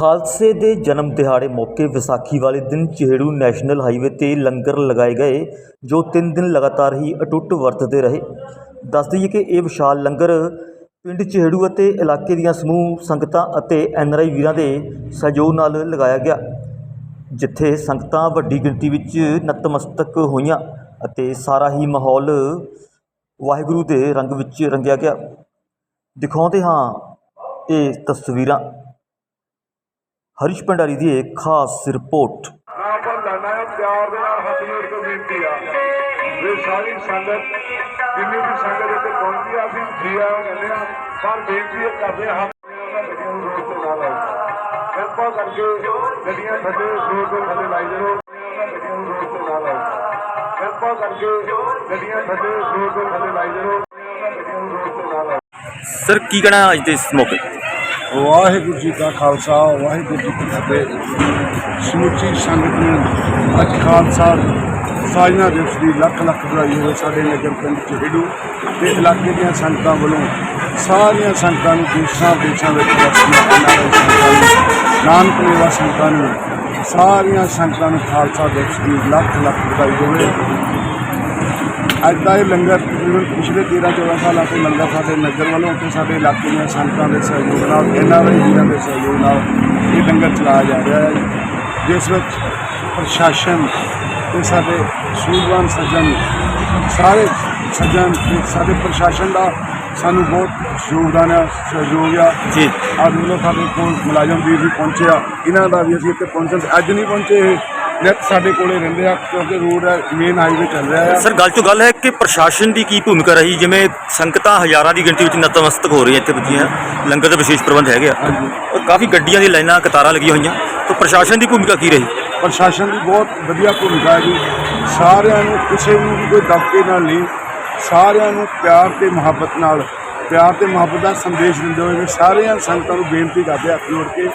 ਖਾਲਸੇ ਦੇ ਜਨਮ ਦਿਹਾੜੇ ਮੌਕੇ ਵਿਸਾਖੀ ਵਾਲੇ ਦਿਨ ਚਿਹੜੂ ਨੈਸ਼ਨਲ ਹਾਈਵੇ ਤੇ ਲੰਗਰ ਲਗਾਏ ਗਏ, ਜੋ 3 ਦਿਨ ਲਗਾਤਾਰ ਹੀ ਅਟੁੱਟ ਵਰਤਦੇ ਰਹੇ। ਦੱਸ ਦਈਏ ਕਿ ਇਹ ਵਿਸ਼ਾਲ ਲੰਗਰ ਪਿੰਡ ਚਿਹੜੂ ਅਤੇ ਇਲਾਕੇ ਦੀਆਂ ਸਮੂਹ ਸੰਗਤਾਂ ਅਤੇ ਐਨਆਰਆਈ ਵੀਰਾਂ ਦੇ ਸਹਿਯੋਗ ਨਾਲ ਲਗਾਇਆ ਗਿਆ, ਜਿੱਥੇ ਸੰਗਤਾਂ ਵੱਡੀ ਗਿਣਤੀ ਵਿੱਚ ਨਤਮਸਤਕ ਹੋਈਆਂ ਅਤੇ ਸਾਰਾ ਹੀ ਮਾਹੌਲ ਵਾਹਿਗੁਰੂ ਦੇ ਰੰਗ ਵਿੱਚ ਰੰਗਿਆ ਗਿਆ। ਦਿਖਾਉਂਦੇ ਹਾਂ ਇਹ ਤਸਵੀਰਾਂ। ਹਰੀਸ਼ ਭੰਡਾਰੀ ਦੀ ਇੱਕ ਖਾਸ ਰਿਪੋਰਟ। ਆਪਾਂ ਲੜਨਾ ਹੈ ਪਿਆਰ ਦੇ ਨਾਲ ਹੱਥ ਜੋੜ ਕੇ ਬੇਨਤੀ ਆ। ਵੀ ਸਾਰੀ ਸੰਗਤ ਜਿੰਨੀ ਵੀ ਸੰਗਤ ਇੱਥੇ ਪਹੁੰਚੀ ਆ ਅਸੀਂ ਜੀ ਆਇਆਂ ਕਹਿੰਦੇ ਆ ਪਰ ਬੇਨਤੀ ਇਹ ਕਰਦੇ ਆ ਹੱਥ ਉਹਨਾਂ ਗੱਡੀਆਂ ਨੂੰ ਰੋਡ ਤੇ ਨਾ ਲਾਓ। ਕਿਰਪਾ ਕਰਕੇ ਗੱਡੀਆਂ ਥੱਲੇ ਰੋਡ ਦੇ ਥੱਲੇ ਲਾਈ ਜਾਓ ਗੱਡੀਆਂ ਨੂੰ ਰੋਡ ਤੇ ਨਾ ਲਾਓ। ਕਿਰਪਾ ਕਰਕੇ ਗੱਡੀਆਂ ਥੱਲੇ ਰੋਡ ਦੇ ਥੱਲੇ ਲਾਈ ਜਾਓ ਉਹਨਾਂ ਗੱਡੀਆਂ ਨੂੰ ਰੋਡ ਤੇ ਨਾ ਲਾਓ। ਸਰ ਕੀ ਕਹਿਣਾ ਅੱਜ ਦੇ ਇਸ ਮੌਕੇ? ਵਾਹਿਗੁਰੂ ਜੀ ਕਾ ਖਾਲਸਾ, ਵਾਹਿਗੁਰੂ ਜੀ ਕੀ ਫਤਿਹ। ਸਮੁੱਚੀ ਸੰਗਤ ਨੂੰ ਅੱਜ ਖਾਲਸਾ ਸਾਜਨਾ ਦਿਵਸ ਦੀ ਲੱਖ ਲੱਖ ਵਧਾਈ ਹੋਵੇ ਸਾਡੇ ਨਗਰ ਪਿੰਡ ਚਿਹੜੂ ਤੇ ਇਲਾਕੇ ਦੀਆਂ ਸੰਗਤਾਂ ਵੱਲੋਂ ਸਾਰੀਆਂ ਸੰਗਤਾਂ ਨੂੰ ਦੇਸ਼ਾਂ ਵਿਦੇਸ਼ਾਂ ਵਿੱਚ ਵਸਦੀਆਂ ਨਾਨਕ ਮੇਵਾ ਸੰਗਤਾਂ ਨੂੰ, ਸਾਰੀਆਂ ਸੰਗਤਾਂ ਨੂੰ ਖਾਲਸਾ ਦਿਵਸ ਦੀ ਲੱਖ ਲੱਖ ਵਧਾਈ ਹੋਵੇ ਅੱਜ ਦਾ ਇਹ ਲੰਗਰ ਤਕਰੀਬਨ ਪਿਛਲੇ 13 14 ਸਾਲਾਂ ਤੋਂ ਲੰਗਰ ਸਾਡੇ ਨਗਰ ਵੱਲੋਂ ਤੇ ਸਾਡੇ ਇਲਾਕੇ ਦੀਆਂ ਸੰਗਤਾਂ ਦੇ ਸਹਿਯੋਗ ਨਾਲ ਇਹਨਾਂ ਦੇ ਵੀਰਾਂ ਦੇ ਸਹਿਯੋਗ ਨਾਲ ਇਹ ਲੰਗਰ ਚਲਾਇਆ ਜਾ ਰਿਹਾ ਹੈ। ਜਿਸ ਵਿੱਚ ਪ੍ਰਸ਼ਾਸਨ ਤੇ ਸਾਡੇ ਸੂਝਵਾਨ ਸੱਜਣ ਸਾਰੇ ਸੱਜਣ ਤੇ ਸਾਡੇ ਪ੍ਰਸ਼ਾਸਨ ਦਾ ਸਾਨੂੰ ਬਹੁਤ ਯੋਗਦਾਨ ਆ ਸਹਿਯੋਗ ਆ। ਜੀ। ਅੱਜ ਵੱਲੋਂ ਸਾਡੇ ਕੋਲ ਮੁਲਾਜ਼ਮ ਵੀਰ ਵੀ ਪਹੁੰਚੇ ਆ। ਇਹਨਾਂ ਦਾ ਵੀ ਅਸੀਂ ਇੱਥੇ ਪਹੁੰਚਣ ਅੱਜ ਨਹੀਂ ਪਹੁੰਚੇ ਇਹ। ਨਿੱਤ ਸਾਡੇ ਕੋਲੇ ਰਹਿੰਦੇ ਆ ਕਿਉਂਕਿ ਰੋਡ ਮੇਨ ਹਾਈਵੇ ਚੱਲ ਰਿਹਾ ਆ। ਸਰ ਗੱਲ ਤੋਂ ਗੱਲ ਹੈ ਕਿ ਪ੍ਰਸ਼ਾਸਨ ਦੀ ਕੀ ਭੂਮਿਕਾ ਰਹੀ? ਜਿਵੇਂ ਸੰਗਤਾਂ ਹਜ਼ਾਰਾਂ ਦੀ ਗਿਣਤੀ ਵਿੱਚ ਨਤਮਸਤਕ ਹੋ ਰਹੀਆਂ ਇੱਥੇ ਬੱਚੀਆਂ ਲੰਗਰ ਦੇ ਵਿਸ਼ੇਸ਼ ਪ੍ਰਬੰਧ ਹੈਗੇ ਆ। ਔਰ ਕਾਫੀ ਗੱਡੀਆਂ ਦੀ ਲਾਈਨਾਂ ਕਤਾਰਾਂ ਲੱਗੀਆਂ ਹੋਈਆਂ। ਤਾਂ ਪ੍ਰਸ਼ਾਸਨ ਦੀ ਭੂਮਿਕਾ ਕੀ ਰਹੀ? ਪ੍ਰਸ਼ਾਸਨ ਦੀ ਬਹੁਤ ਵਧੀਆ ਭੂਮਿਕਾ ਹੈ ਜੀ। ਸਾਰਿਆਂ ਨੂੰ ਕਿਸੇ ਨੂੰ ਵੀ ਕੋਈ ਦਬਕੇ ਨਾਲ ਨਹੀਂ ਸਾਰਿਆਂ ਨੂੰ ਪਿਆਰ ਤੇ ਮੁਹੱਬਤ ਨਾਲ ਪਿਆਰ ਤੇ ਮੁਹੱਬਤ ਦਾ ਸੰਦੇਸ਼ ਦਿੰਦੇ ਹੋਏ ਸਾਰਿਆਂ ਸੰਗਤਾਂ ਨੂੰ ਬੇਨਤੀ ਕਰਦੇ ਹੱਥ ਜੋੜ ਕੇ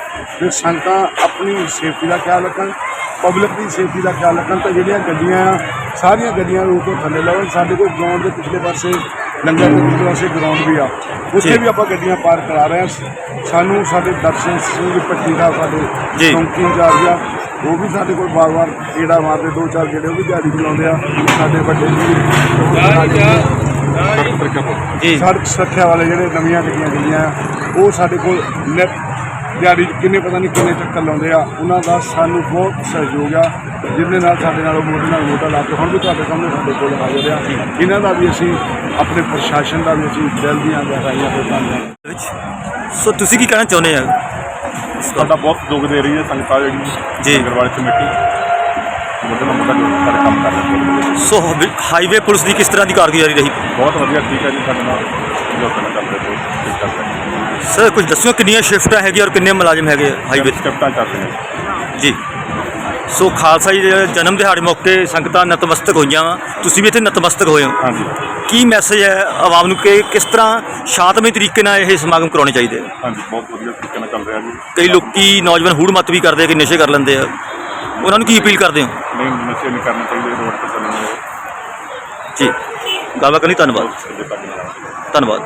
ਵੀ ਸੰਗਤਾਂ ਆਪਣੀ ਸੇਫਟੀ ਦਾ ਖਿਆਲ ਰੱਖਣ। ਪਬਲਿਕ ਦੀ ਸੇਫਟੀ ਦਾ ਖਿਆਲ ਰੱਖਣ ਤਾਂ ਜਿਹੜੀਆਂ ਗੱਡੀਆਂ ਆ ਸਾਰੀਆਂ ਗੱਡੀਆਂ ਨੂੰ ਉੱਤੋਂ ਥੱਲੇ ਲਾਉਣ ਸਾਡੇ ਕੋਲ ਗਰਾਊਂਡ ਦੇ ਪਿਛਲੇ ਪਾਸੇ ਲੰਗਰ ਦੇ ਪਿਛਲੇ ਪਾਸੇ ਗਰਾਊਂਡ ਵੀ ਆ। ਉੱਥੇ ਵੀ ਆਪਾਂ ਗੱਡੀਆਂ ਪਾਰਕ ਕਰਾ ਰਹੇ ਹਾਂ। ਸਾਨੂੰ ਸਾਡੇ ਦਰਸ਼ਨ ਸਿੰਘ ਭੱਟੀ ਦਾ ਸਾਡੇ ਜੀ। ਚੌਂਕੀ ਆ ਉਹ ਵੀ ਸਾਡੇ ਕੋਲ ਵਾਰ-ਵਾਰ ਕਿਹੜਾ ਮਾਰਦੇ ਦੋ ਚਾਰ ਜਿਹੜੇ ਉਹ ਵੀ ਦਿਹਾੜੀ ਚਲਾਉਂਦੇ ਆ। ਸਾਡੇ ਵੱਡੇ ਜੀ ਸੜਕ ਸੁਰੱਖਿਆ ਵਾਲੇ ਜਿਹੜੇ ਨਵੀਆਂ ਗੱਡੀਆਂ ਗਈਆਂ ਆ ਉਹ ਸਾਡੇ ਕੋਲ ਦਿਹਾੜੀ 'ਚ ਕਿੰਨੇ ਪਤਾ ਨਹੀਂ ਕਿੰਨੇ ਚੱਕਰ ਲਾਉਂਦੇ ਆ ਉਹਨਾਂ ਦਾ ਸਾਨੂੰ ਬਹੁਤ ਸਹਿਯੋਗ ਆ ਜਿਹਦੇ ਨਾਲ ਸਾਡੇ ਨਾਲ ਉਹ ਮੋਢੇ ਨਾਲ ਮੋਢਾ ਲਾ ਕੇ ਹੁਣ ਵੀ ਤੁਹਾਡੇ ਸਾਹਮਣੇ ਸਾਡੇ ਕੋਲ ਹਾਜ਼ਰ ਆ। ਇਹਨਾਂ ਦਾ ਵੀ ਅਸੀਂ ਆਪਣੇ ਪ੍ਰਸ਼ਾਸਨ ਦਾ ਵੀ ਅਸੀਂ ਦਿਲ ਦੀਆਂ ਗਹਿਰਾਈਆਂ ਤੋਂ ਧੰਨਵਾਦ ਵਿੱਚ। ਸੋ ਤੁਸੀਂ ਕੀ ਕਹਿਣਾ ਚਾਹੁੰਦੇ ਆ? ਸਾਡਾ ਬਹੁਤ ਯੋਗ ਦੇ ਰਹੀ ਹੈ ਸੰਗਤਾਂ ਜਿਹੜੀ ਜੀ। ਅਗਰਵਾਲ ਕਮੇਟੀ। ਮੁੱਢਲਾ ਮੁੱਢਲਾ ਜੋ ਸਾਡੇ ਕੰਮ ਕਰ ਰਹੇ ਸੋ ਹਾਈ- ਹਾਈਵੇ ਪੁਲਿਸ ਦੀ ਕਿਸ ਤਰ੍ਹਾਂ ਦੀ ਕਾਰਗੁਜ਼ਾਰੀ ਰਹੀ? ਬਹੁਤ ਵਧੀਆ ਠੀਕ ਹੈ ਜੀ ਸਾਡੇ ਨਾਲ। ਜੋ ਠੀਕ ਰਿਹਾ। ਸਰ ਕੁਝ ਦੱਸਿਓ ਕਿੰਨੀਆਂ ਸ਼ਿਫਟਾਂ ਹੈਗੀਆਂ ਔਰ ਕਿੰਨੇ ਮੁਲਾਜ਼ਮ ਹੈਗੇ ਹਾਈਵੇ ਤੇ? ਸਟੈਪਟਾਂ ਚੱਲ ਰਹੀਆਂ। ਜੀ। ਸੋ ਖਾਲਸਾ ਜੀ ਦੇ ਜਨਮ ਦਿਹਾੜੇ ਮੌਕੇ ਸੰਗਤਾਂ ਨਤਮਸਤਕ ਹੋਈਆਂ ਵਾ। ਤੁਸੀਂ ਵੀ ਇੱਥੇ ਨਤਮਸਤਕ ਹੋਏ ਹੋ। ਹਾਂਜੀ। ਕੀ ਮੈਸੇਜ ਹੈ ਆਵਾਮ ਨੂੰ ਕਿ ਕਿਸ ਤਰ੍ਹਾਂ ਸ਼ਾਂਤਮਈ ਤਰੀਕੇ ਨਾਲ ਇਹ ਸਮਾਗਮ ਕਰਾਉਣੇ ਚਾਹੀਦੇ? ਆ ਹਾਂਜੀ ਬਹੁਤ ਵਧੀਆ ਤਰੀਕੇ ਨਾਲ ਚੱਲ ਰਿਹਾ ਜੀ। ਕਈ ਲੋਕੀ ਨੌਜਵਾਨ ਹੂੜ ਮੱਤ ਵੀ ਕਰਦੇ ਆ ਕਿ ਨਸ਼ੇ ਕਰ ਲੈਂਦੇ ਆ। ਉਹਨਾਂ ਨੂੰ ਕੀ ਅਪੀਲ ਕਰਦੇ ਹੋ? ਨਹੀਂ ਨਸ਼ੇ ਨਹੀਂ ਕਰਨੇ ਚਾਹੀਦੇ ਰੋਡ ਤੇ ਚੱਲਣੇ ਜੀ। ਗੱਲਬਾਤ ਕਰਨੀ ਧੰਨਵਾਦ। ਧੰਨਵਾਦ।